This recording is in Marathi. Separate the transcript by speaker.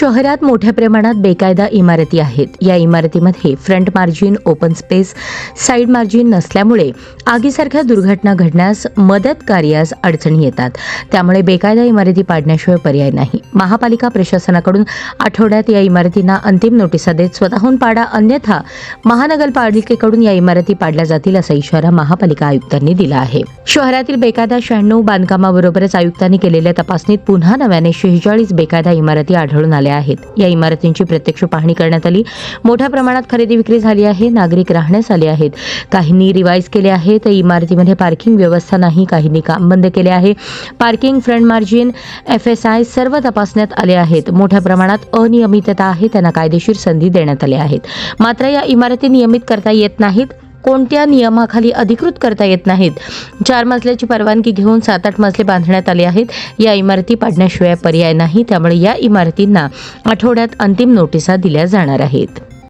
Speaker 1: शहरात मोठ्या प्रमाणात बेकायदा इमारती आहेत. या इमारतीमध्ये front margin open space side margin नसल्यामुळे आगीसारख्या दुर्घटना घडण्यास मदत कार्यास अडचणी येतात. त्यामुळे बेकायदा इमारती पाडण्याशिवाय पर्याय नाही. महापालिका प्रशासनाकडून आठवड्यात या इमारतींना अंतिम नोटिसा देत स्वतःहून पाडा. अन्यथा महानगरपालिकेकडून या इमारती पाडल्या जातील असा इशारा महापालिका आयुक्तांनी दिला आहे. शहरातील बेकायदा शहाण्णव बांधकामाबरोबरच आयुक्तांनी केलेल्या तपासणीत पुन्हा नव्याने शेहेचाळीस बेकायदा इमारती आढळून आल्या आहेत. या इमारतींची प्रत्यक्ष पाहणी करण्यात आली. मोठ्या प्रमाणात खरेदी विक्री झाली आहे. नागरिक राहण्यास आले आहेत. काहींनी रिवाईज केले आहे. तर इमारतीमध्ये पार्किंग व्यवस्था नाही. काहींनी काम बंद केले आहे. Parking front margin F S I सर्व तपासण्यात आले आहेत. मोठ्या प्रमाणात अनियमितता आहे. त्यांना कायदेशीर संधी देण्यात आल्या आहेत. मात्र या इमारती नियमित करता येत नाहीत. कोणत्या नियमाखाली अधिकृत करता येत नाहीत? चार मजल्याची परवानगी घेऊन सात आठ मजले बांधण्यात आले आहेत. या इमारती पाडण्याशिवाय पर्याय नाही. त्यामुळे या इमारतींना आठवड्यात अंतिम नोटिसा दिल्या जाणार आहेत.